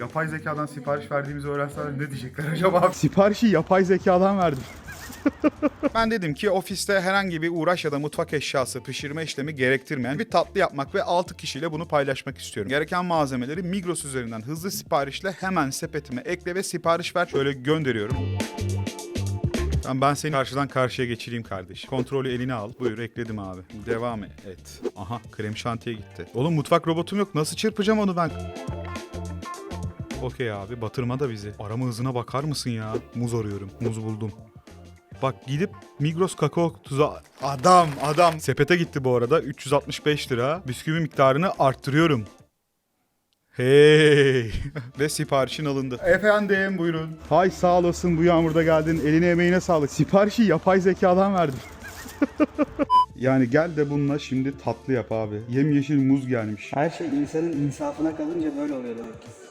Yapay zekadan sipariş verdiğimizi öğrenseler ne diyecekler acaba? Siparişi yapay zekadan verdim. ben dedim ki ofiste herhangi bir uğraş ya da mutfak eşyası pişirme işlemi gerektirmeyen bir tatlı yapmak ve 6 kişiyle bunu paylaşmak istiyorum. Gereken malzemeleri Migros üzerinden hızlı siparişle hemen sepetime ekle ve sipariş ver. Şöyle gönderiyorum. Tamam ben seni karşıdan karşıya geçireyim kardeş. Kontrolü eline al. Buyur ekledim abi. Devam et. Aha krem şantiye gitti. Oğlum mutfak robotum yok. Nasıl çırpacağım onu ben? Okey abi batırma da bizi. Arama hızına bakar mısın ya? Muz arıyorum. Muz buldum. Bak gidip Migros kakao tuzu adam adam sepete gitti bu arada 365 lira. Bisküvi miktarını arttırıyorum. Hey! Ve siparişin alındı. Efendim buyurun. Hay sağ olasın bu yağmurda geldin. Eline emeğine sağlık. Siparişi yapay zekadan verdim. yani gel de bununla şimdi tatlı yap abi. Yemyeşil muz gelmiş. Her şey insanın insafına kalınca böyle oluyor demek ki.